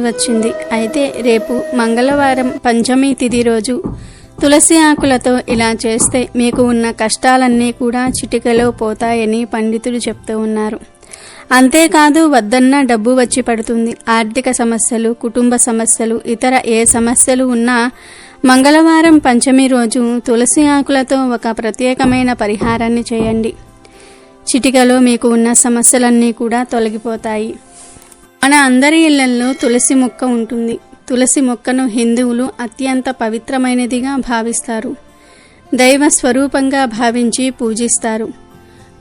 వచ్చింది. అయితే రేపు మంగళవారం పంచమి తిథి రోజు తులసి ఆకులతో ఇలా చేస్తే మీకు ఉన్న కష్టాలన్నీ కూడా చిటికలో పోతాయని పండితులు చెప్తూ ఉన్నారు. అంతేకాదు వద్దన్న డబ్బు వచ్చి పడుతుంది. ఆర్థిక సమస్యలు కుటుంబ సమస్యలు ఇతర ఏ సమస్యలు ఉన్నా మంగళవారం పంచమి రోజు తులసి ఆకులతో ఒక ప్రత్యేకమైన పరిహారాన్ని చేయండి. చిటికలో మీకు ఉన్న సమస్యలన్నీ కూడా తొలగిపోతాయి. మన అందరి ఇళ్ళల్లో తులసి మొక్క ఉంటుంది. తులసి మొక్కను హిందువులు అత్యంత పవిత్రమైనదిగా భావిస్తారు. దైవ స్వరూపంగా భావించి పూజిస్తారు.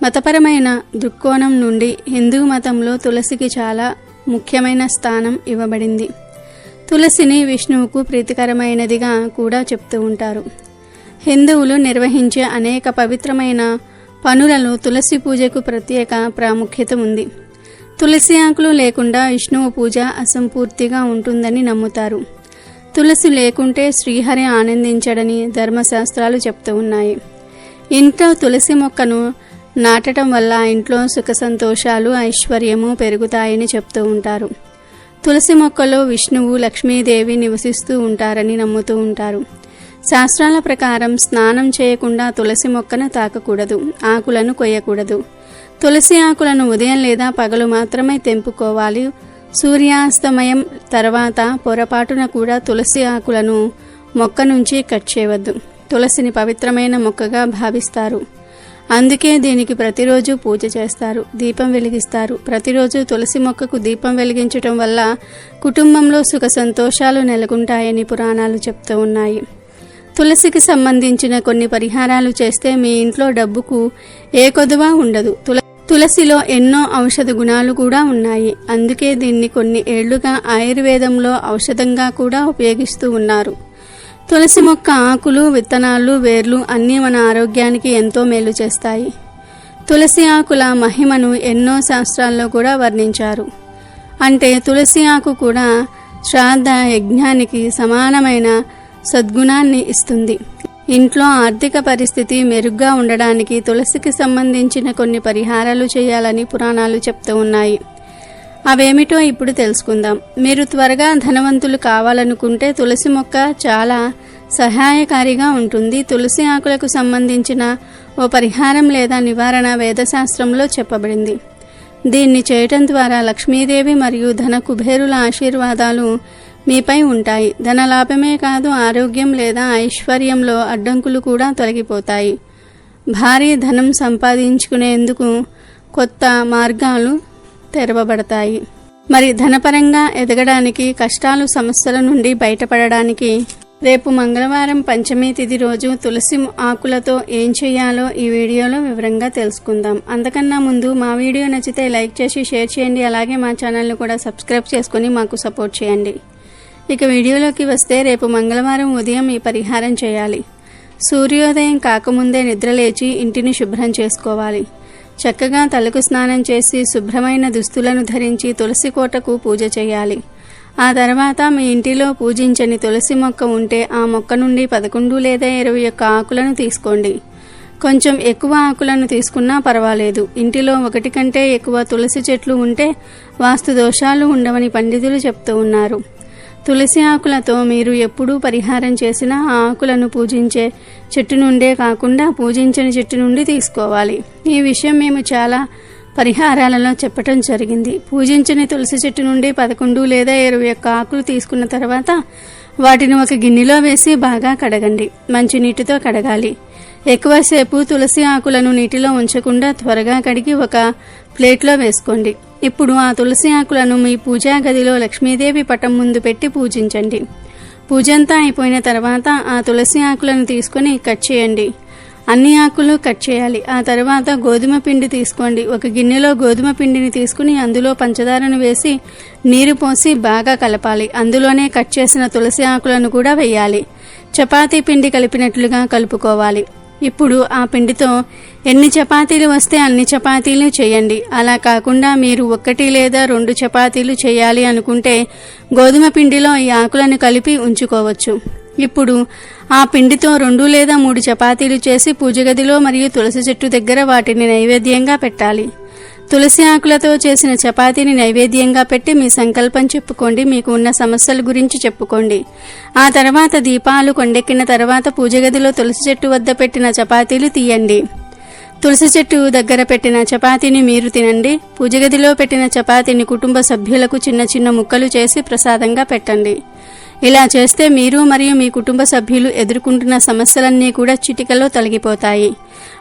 మతపరమైన దృక్కోణం నుండి హిందూ మతంలో తులసికి చాలా ముఖ్యమైన స్థానం ఇవ్వబడింది. తులసిని విష్ణువుకు ప్రీతికరమైనదిగా కూడా చెప్తూ ఉంటారు. హిందువులు నిర్వహించే అనేక పవిత్రమైన పనులలో తులసి పూజకు ప్రత్యేక ప్రాముఖ్యత ఉంది. తులసి ఆకులు లేకుండా విష్ణువు పూజ అసంపూర్తిగా ఉంటుందని నమ్ముతారు. తులసి లేకుంటే శ్రీహరి ఆనందించడని ధర్మశాస్త్రాలు చెప్తూ ఉన్నాయి. ఇంట్లో తులసి మొక్కను నాటడం వల్ల ఇంట్లో సుఖ సంతోషాలు ఐశ్వర్యము పెరుగుతాయని చెప్తూ ఉంటారు. తులసి మొక్కలో విష్ణువు లక్ష్మీదేవి నివసిస్తూ ఉంటారని నమ్ముతూ ఉంటారు. శాస్త్రాల ప్రకారం స్నానం చేయకుండా తులసి మొక్కను తాకకూడదు ఆకులను కొయ్యకూడదు. తులసి ఆకులను ఉదయం లేదా పగలు మాత్రమే తెంపుకోవాలి. సూర్యాస్తమయం తర్వాత పొరపాటున కూడా తులసి ఆకులను మొక్క నుంచి కట్ చేయవద్దు. తులసిని పవిత్రమైన మొక్కగా భావిస్తారు. అందుకే దీనికి ప్రతిరోజు పూజ చేస్తారు. దీపం వెలిగిస్తారు. ప్రతిరోజు తులసి మొక్కకు దీపం వెలిగించటం వల్ల కుటుంబంలో సుఖ సంతోషాలు నెలకొంటాయని పురాణాలు చెప్తూ ఉన్నాయి. తులసికి సంబంధించిన కొన్ని పరిహారాలు చేస్తే మీ ఇంట్లో డబ్బుకు ఏ కొదువా ఉండదు. తులసి తులసిలో ఎన్నో ఔషధ గుణాలు కూడా ఉన్నాయి. అందుకే దీన్ని కొన్ని ఏళ్ళుగా ఆయుర్వేదంలో ఔషధంగా కూడా ఉపయోగిస్తూ ఉన్నారు. తులసి మొక్క ఆకులు విత్తనాలు వేర్లు అన్నీ మన ఆరోగ్యానికి ఎంతో మేలు చేస్తాయి. తులసి ఆకుల మహిమను ఎన్నో శాస్త్రాల్లో కూడా వర్ణించారు. అంటే తులసి ఆకు కూడా శ్రాద్ధ యజ్ఞానికి సమానమైన సద్గుణాన్ని ఇస్తుంది. ఇంట్లో ఆర్థిక పరిస్థితి మెరుగ్గా ఉండడానికి తులసికి సంబంధించిన కొన్ని పరిహారాలు చేయాలని పురాణాలు చెప్తూ ఉన్నాయి. అవేమిటో ఇప్పుడు తెలుసుకుందాం. మీరు త్వరగా ధనవంతులు కావాలనుకుంటే తులసి మొక్క చాలా సహాయకారిగా ఉంటుంది. తులసి ఆకులకు సంబంధించిన ఓ పరిహారం లేదా నివారణ వేదశాస్త్రంలో చెప్పబడింది. దీన్ని చేయటం ద్వారా లక్ష్మీదేవి మరియు ధన కుబేరుల ఆశీర్వాదాలు మీపై ఉంటాయి. ధన లాభమే కాదు ఆరోగ్యం లేదా ఐశ్వర్యంలో అడ్డంకులు కూడా తొలగిపోతాయి. భారీ ధనం సంపాదించుకునేందుకు కొత్త మార్గాలు తెరవబడతాయి. మరి ధనపరంగా ఎదగడానికి కష్టాలు సమస్యల నుండి బయటపడడానికి రేపు మంగళవారం పంచమి తిథి రోజు తులసి ఆకులతో ఏం చేయాలో ఈ వీడియోలో వివరంగా తెలుసుకుందాం. అంతకన్నా ముందు మా వీడియో నచ్చితే లైక్ చేసి షేర్ చేయండి. అలాగే మా ఛానల్ని కూడా సబ్స్క్రైబ్ చేసుకుని మాకు సపోర్ట్ చేయండి. ఇక వీడియోలోకి వస్తే రేపు మంగళవారం ఉదయం ఈ పరిహారం చేయాలి. సూర్యోదయం కాకముందే నిద్రలేచి ఇంటిని శుభ్రం చేసుకోవాలి. చక్కగా తలకు స్నానం చేసి శుభ్రమైన దుస్తులను ధరించి తులసి కోటకు పూజ చేయాలి. ఆ తర్వాత మీ ఇంటిలో పూజించని తులసి మొక్క ఉంటే ఆ మొక్క నుండి పదకొండు లేదా ఇరవై ఒక్క ఆకులను తీసుకోండి. కొంచెం ఎక్కువ ఆకులను తీసుకున్నా పర్వాలేదు. ఇంటిలో ఒకటి కంటే ఎక్కువ తులసి చెట్లు ఉంటే వాస్తు దోషాలు ఉండవని పండితులు చెప్తూ ఉన్నారు. తులసి ఆకులతో మీరు ఎప్పుడూ పరిహారం చేసినా ఆ ఆకులను పూజించే చెట్టు నుండే కాకుండా పూజించని చెట్టు నుండి తీసుకోవాలి. ఈ విషయం మేము చాలా పరిహారాలలో చెప్పటం జరిగింది. పూజించని తులసి చెట్టు నుండి పదకొండు లేదా ఇరవై ఒక్క ఆకులు తీసుకున్న తర్వాత వాటిని ఒక గిన్నెలో వేసి బాగా కడగండి. మంచి నీటితో కడగాలి. ఎక్కువసేపు తులసి ఆకులను నీటిలో ఉంచకుండా త్వరగా కడిగి ఒక ప్లేట్లో వేసుకోండి. ఇప్పుడు ఆ తులసి ఆకులను మీ పూజా గదిలో లక్ష్మీదేవి పటం ముందు పెట్టి పూజించండి. పూజంతా అయిపోయిన తర్వాత ఆ తులసి ఆకులను తీసుకొని కట్ చేయండి. అన్ని ఆకులు కట్ చేయాలి. ఆ తర్వాత గోధుమ పిండి తీసుకోండి. ఒక గిన్నెలో గోధుమ పిండిని తీసుకుని అందులో పంచదారను వేసి నీరు పోసి బాగా కలపాలి. అందులోనే కట్ చేసిన తులసి ఆకులను కూడా వేయాలి. చపాతీ పిండి కలిపినట్లుగా కలుపుకోవాలి. ఇప్పుడు ఆ పిండితో ఎన్ని చపాతీలు వస్తే అన్ని చపాతీలు చేయండి. అలా కాకుండా మీరు ఒక్కటి లేదా రెండు చపాతీలు చేయాలి అనుకుంటే గోధుమ పిండిలో ఈ ఆకులను కలిపి ఉంచుకోవచ్చు. ఇప్పుడు ఆ పిండితో రెండు లేదా మూడు చపాతీలు చేసి పూజ గదిలో మరియు తులసి చెట్టు దగ్గర వాటిని నైవేద్యంగా పెట్టాలి. తులసి ఆకులతో చేసిన చపాతీని నైవేద్యంగా పెట్టి మీ సంకల్పం చెప్పుకోండి. మీకు ఉన్న సమస్యల గురించి చెప్పుకోండి. ఆ తర్వాత దీపాలు కొండెక్కిన తర్వాత పూజగదిలో తులసి చెట్టు వద్ద పెట్టిన చపాతీలు తీయండి. తులసి చెట్టు దగ్గర పెట్టిన చపాతీని మీరు తినండి. పూజగదిలో పెట్టిన చపాతీని కుటుంబ సభ్యులకు చిన్న చిన్న ముక్కలు చేసి ప్రసాదంగా పెట్టండి. ఇలా చేస్తే మీరు మరియు మీ కుటుంబ సభ్యులు ఎదుర్కొంటున్న సమస్యలన్నీ కూడా చిటికలో తొలగిపోతాయి.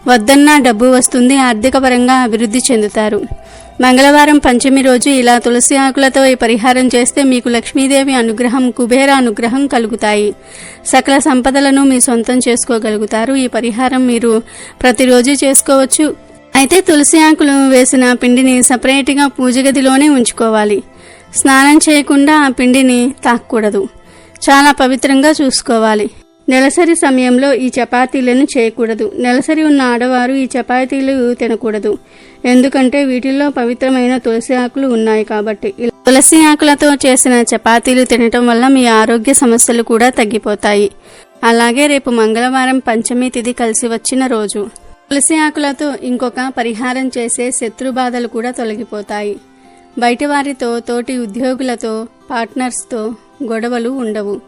వద్దన్నా డబ్బు వస్తుంది ఆర్థికపరంగా అభివృద్ధి చెందుతారు. మంగళవారం పంచమి రోజు ఇలా తులసి ఆకులతో ఈ పరిహారం చేస్తే మీకు లక్ష్మీదేవి అనుగ్రహం కుబేర అనుగ్రహం కలుగుతాయి. సకల సంపదలను మీ సొంతం చేసుకోగలుగుతారు. ఈ పరిహారం మీరు ప్రతిరోజు చేసుకోవచ్చు. అయితే తులసి ఆకులు వేసిన పిండిని సపరేట్గా పూజ గదిలోనే ఉంచుకోవాలి. స్నానం చేయకుండా ఆ పిండిని తాకూడదు. చాలా పవిత్రంగా చూసుకోవాలి. నెలసరి సమయంలో ఈ చపాతీలను చేయకూడదు. నెలసరి ఉన్న ఆడవారు ఈ చపాతీలు తినకూడదు. ఎందుకంటే వీటిల్లో పవిత్రమైన తులసి ఆకులు ఉన్నాయి కాబట్టి. ఇలా తులసి ఆకులతో చేసిన చపాతీలు తినటం వల్ల మీ ఆరోగ్య సమస్యలు కూడా తగ్గిపోతాయి. అలాగే రేపు మంగళవారం పంచమి తిథి కలిసి వచ్చిన రోజు. తులసి ఆకులతో ఇంకొక పరిహారం చేసే శత్రు బాధలు కూడా తొలగిపోతాయి. బయటవారితో తోటి ఉద్యోగులతో పార్ట్నర్స్తో గొడవలు ఉండవు.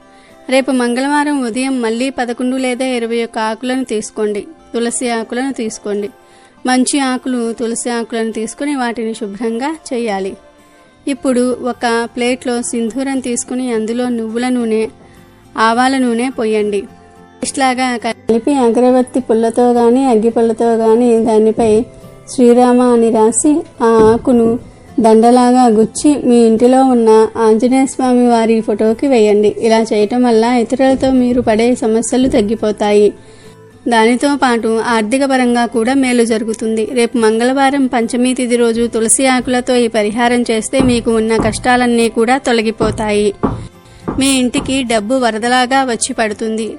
రేపు మంగళవారం ఉదయం మళ్ళీ పదకొండు లేదా ఇరవై ఒక్క ఆకులను తీసుకోండి. తులసి ఆకులను తీసుకోండి. మంచి ఆకులు తులసి ఆకులను తీసుకుని వాటిని శుభ్రంగా చేయాలి. ఇప్పుడు ఒక ప్లేట్లో సింధూరం తీసుకుని అందులో నువ్వుల నూనె ఆవాల నూనె పోయండి. ఇట్లాగా కలిపి అగరబత్తి పుల్లతో కానీ అగ్గి పుల్లతో కానీ దానిపై శ్రీరామ అని రాసి ఆ ఆకును దండలాగా గుచ్చి మీ ఇంటిలో ఉన్న ఆంజనేయ స్వామి వారి ఫోటోకి వేయండి. ఇలా చేయటం వల్ల ఇతరులతో మీరు పడే సమస్యలు తగ్గిపోతాయి. దానితో పాటు ఆర్థిక పరంగా కూడా మేలు జరుగుతుంది. రేపు మంగళవారం పంచమి తిథి రోజు తులసి ఆకులతో ఈ పరిహారం చేస్తే మీకు ఉన్న కష్టాలన్నీ కూడా తొలగిపోతాయి. మీ ఇంటికి డబ్బు వరదలాగా వచ్చి పడుతుంది.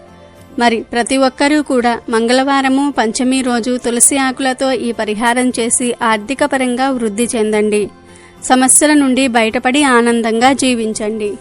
మరి ప్రతి ఒక్కరూ కూడా మంగళవారము పంచమి రోజు తులసి ఆకులతో ఈ పరిహారం చేసి ఆర్థిక పరంగా వృద్ధి చెందండి. సమస్యల నుండి బయటపడి ఆనందంగా జీవించండి.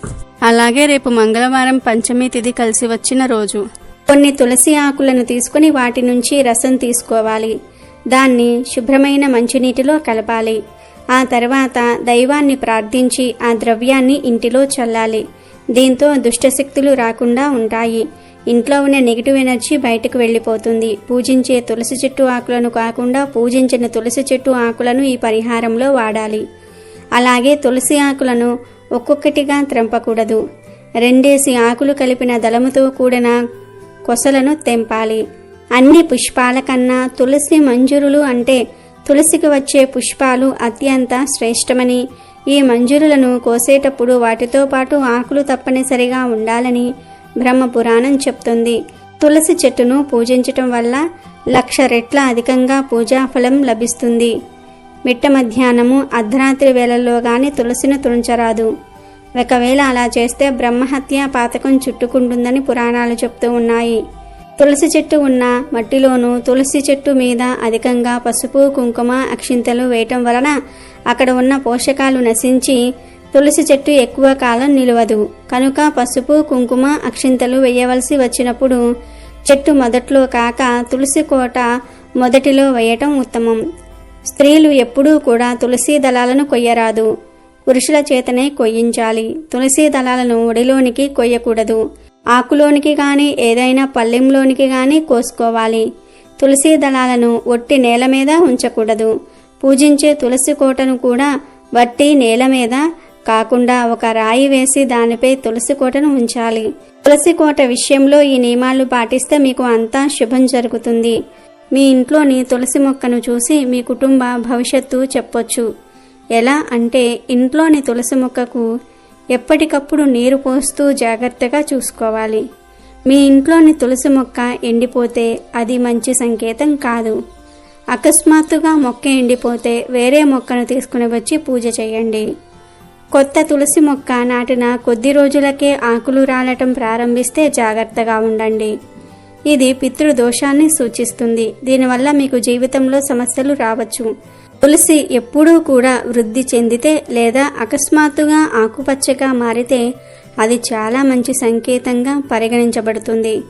అలాగే రేపు మంగళవారం పంచమి తిథి కలిసి వచ్చిన రోజు కొన్ని తులసి ఆకులను తీసుకుని వాటి నుంచి రసం తీసుకోవాలి. దాన్ని శుభ్రమైన మంచినీటిలో కలపాలి. ఆ తర్వాత దైవాన్ని ప్రార్థించి ఆ ద్రవ్యాన్ని ఇంటిలో చల్లాలి. దీంతో దుష్టశక్తులు రాకుండా ఉంటాయి. ఇంట్లో ఉన్న నెగిటివ్ ఎనర్జీ బయటకు వెళ్ళిపోతుంది. పూజించే తులసి చెట్టు ఆకులను కాకుండా పూజించిన తులసి చెట్టు ఆకులను ఈ పరిహారంలో వాడాలి. అలాగే తులసి ఆకులను ఒక్కొక్కటిగా త్రంపకూడదు. రెండేసి ఆకులు కలిపిన దళముతో కూడిన కొసలను తెంపాలి. అన్ని పుష్పాల కన్నా తులసి మంజురులు అంటే తులసికి వచ్చే పుష్పాలు అత్యంత శ్రేష్టమని ఈ మంజురులను కోసేటప్పుడు వాటితో పాటు ఆకులు తప్పనిసరిగా ఉండాలని బ్రహ్మ పురాణం చెప్తుంది. తులసి చెట్టును పూజించటం వల్ల లక్ష రెట్ల అధికంగా పూజాఫలం లభిస్తుంది. మిట్ట మధ్యాహ్నము అర్ధరాత్రి వేళల్లో గాని తులసిని తుంచరాదు ఒకవేళ అలా చేస్తే బ్రహ్మహత్య పాతకం చుట్టుకుంటుందని పురాణాలు చెప్తూ ఉన్నాయి. తులసి చెట్టు ఉన్న మట్టిలోనూ తులసి చెట్టు మీద అధికంగా పసుపు కుంకుమ అక్షింతలు వేయటం వలన అక్కడ ఉన్న పోషకాలు నశించి తులసి చెట్టు ఎక్కువ కాలం నిలవదు. కనుక పసుపు కుంకుమ అక్షింతలు వేయవలసి వచ్చినప్పుడు చెట్టు మొదట్లో కాక తులసి కోట మొదటిలో వేయటం ఉత్తమం. స్త్రీలు ఎప్పుడూ కూడా తులసీ దళాలను కొయ్యరాదు. పురుషుల చేతనే కొయ్యించాలి. తులసీ దళాలను ఒడిలోనికి కొయ్యకూడదు. ఆకులోనికి గాని ఏదైనా పళ్ళెంలోనికి గాని కోసుకోవాలి. తులసీ దళాలను ఒట్టి నేల మీద ఉంచకూడదు. పూజించే తులసి కోటను కూడా వట్టి నేల మీద కాకుండా ఒక రాయి వేసి దానిపై తులసి కోటను ఉంచాలి. తులసి కోట విషయంలో ఈ నియమాలు పాటిస్తే మీకు అంతా శుభం జరుగుతుంది. మీ ఇంట్లోని తులసి మొక్కను చూసి మీ కుటుంబ భవిష్యత్తు చెప్పొచ్చు. ఎలా అంటే ఇంట్లోని తులసి మొక్కకు ఎప్పటికప్పుడు నీరు పోస్తూ జాగ్రత్తగా చూసుకోవాలి. మీ ఇంట్లోని తులసి మొక్క ఎండిపోతే అది మంచి సంకేతం కాదు. అకస్మాత్తుగా మొక్క ఎండిపోతే వేరే మొక్కను తీసుకుని వచ్చి పూజ చేయండి. కొత్త తులసి మొక్క నాటిన కొద్ది రోజులకే ఆకులు రాలటం ప్రారంభిస్తే జాగ్రత్తగా ఉండండి. ఇది పితృదోషాన్ని సూచిస్తుంది. దీనివల్ల మీకు జీవితంలో సమస్యలు రావచ్చు. తులసి ఎప్పుడూ కూడా వృద్ధి చెందితే లేదా అకస్మాత్తుగా ఆకుపచ్చగా మారితే అది చాలా మంచి సంకేతంగా పరిగణించబడుతుంది.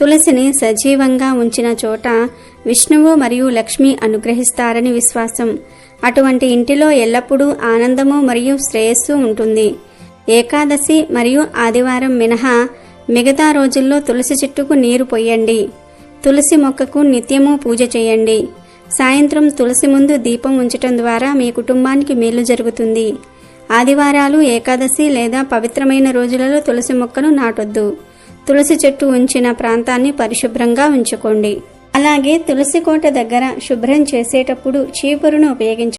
తులసిని సజీవంగా ఉంచిన చోట విష్ణువు మరియు లక్ష్మి అనుగ్రహిస్తారని విశ్వాసం. అటువంటి ఇంటిలో ఎల్లప్పుడూ ఆనందము మరియు శ్రేయస్సు ఉంటుంది. ఏకాదశి మరియు ఆదివారం మినహా మిగతా రోజుల్లో తులసి చెట్టుకు నీరు పొయ్యండి తులసి మొక్కకు నిత్యము పూజ చేయండి. సాయంత్రం తులసి ముందు దీపం ఉంచటం ద్వారా మీ కుటుంబానికి మేలు జరుగుతుంది. ఆదివారాలు ఏకాదశి లేదా పవిత్రమైన రోజులలో తులసి మొక్కను నాటొద్దు. తులసి చెట్టు ఉంచిన ప్రాంతాన్ని పరిశుభ్రంగా ఉంచుకోండి. అలాగే తులసి కోట దగ్గర శుభ్రం చేసేటప్పుడు చీపురును ఉపయోగించ